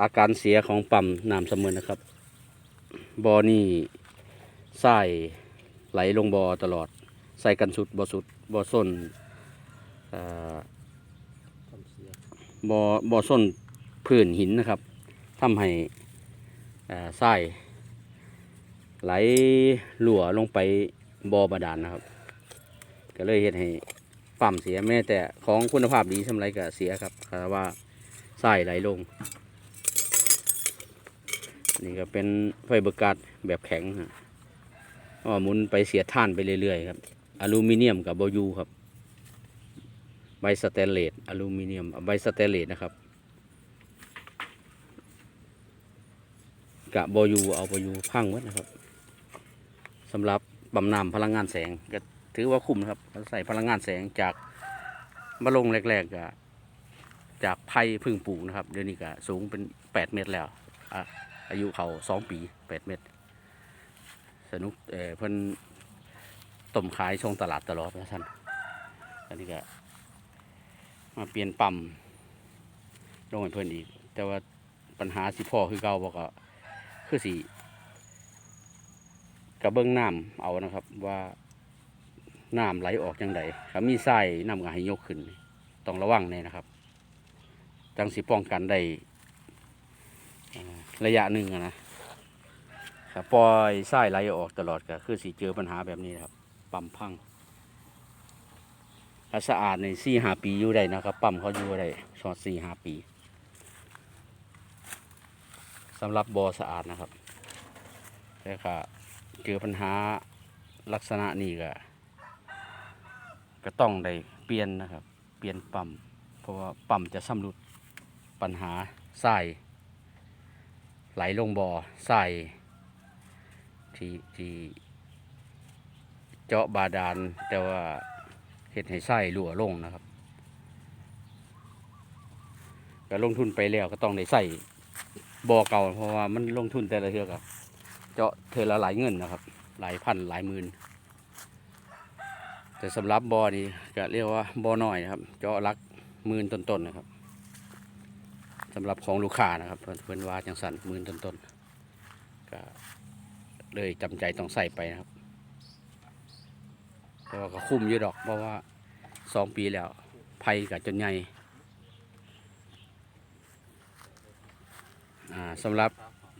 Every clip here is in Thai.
อาการเสียของปั๊มน้ำเสมอนะครับบอนี่ใส่ไหลลงบอตลอด ใส่กันสุดบอสุดบอส้นเอ่อบอบอส้นพื้นหินนะครับทำให้ใส่ไหลหลัวลงไปบอบาดาลนะครับ ก็เลยเฮ็ดให้ปั๊มเสียแม้แต่ของคุณภาพดีสำไรก็เสียครับคาว่าใส่ไหลลง นี่ก็เป็นไฟเบอร์กัดแบบแข็งฮะก็หมุนไปเสียท่านไปเรื่อยๆครับ อลูมิเนียมกับบอยูครับ ใบสแตนเลสอลูมิเนียมใบสแตนเลสนะครับกะบอยูเอาบอยูพังไว้นะครับสำหรับบำนาญพลังงานแสงก็ถือว่าคุ้มนะครับใส่พลังงานแสงจากมะลงแรกๆก็จากไผ่พึ่งปลูกนะครับ เดี๋ยวนี้ก็สูงเป็น 8 เมตรแล้วอะ อายุเขาสองปีแปดเม็ดสนุกเออเพิ่นต้มขายช่องตลาดตลอดนะท่านอันนี้ก็มาเปลี่ยนปั๊มลงให้เพิ่นอีก แต่ว่าปัญหาสิพ่อคือเก่าบอกก็คือสิกระเบื้องน้ำเอานะครับว่าน้ำไหลออกจังไดถ้ามีทรายน้ำก็ให้ยกขึ้น ต้องระวังแน่นะครับ จังสิป้องกันได้ ระยะหนึ่งอะนะถ้าปล่อยไส้ไหลออกตลอดก็คือสีเจอปัญหาแบบนี้ครับ ปั๊มพังถ้าสะอาดในสี่หาปีอยู่ได้นะครับปั๊มเขาอยู่ได้ชอดสี่หาปีสำหรับบอสะอาดนะครับแต่ค่ะเจอปัญหาลักษณะนี้ก็ก็ต้องได้เปลี่ยนนะครับ เปลี่ยนปั๊มเพราะว่าปั๊มจะสำรุดปัญหาไส้ ไหลลงบ่อใส่ที่ที่เจาะบาดาลแต่ว่าเห็ดให้ไส้รั่วลงนะครับก็ลงทุนไปแล้วก็ต้องได้ใส่บ่อเก่า เพราะว่ามันลงทุนแต่ละเทือกครับเจาะเทละหลายเงินนะครับ หลายพันหลายหมื่นแต่สำหรับบ่อนี้ก็เรียกว่าบ่อน้อยนะครับ เจาะลักหมื่นต้นๆนะครับ สำหรับของลูกค้านะครับเพิ่นเพิ่นว่าจังสันมื่นต้นๆก็เลยจำใจต้องใส่ไปนะครับ แต่ว่าก็คุ้มอยู่ดอก เพราะว่าสองปีแล้วภัยกับจนใหญ่สำหรับ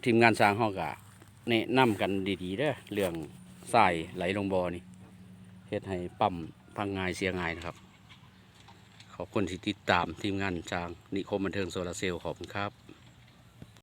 ทีมงานสร้างห้องกะแนะนำกันดีๆเด้อเรื่องทรายไหลลงบ่อนี่เฮ็ดให้ปั๊มพังงายเสียงายนะครับ ขอบคุณที่ติดตามทีมงานจางนิคมบันเทิงโซลาร์เซลล์ขอบคุณครับ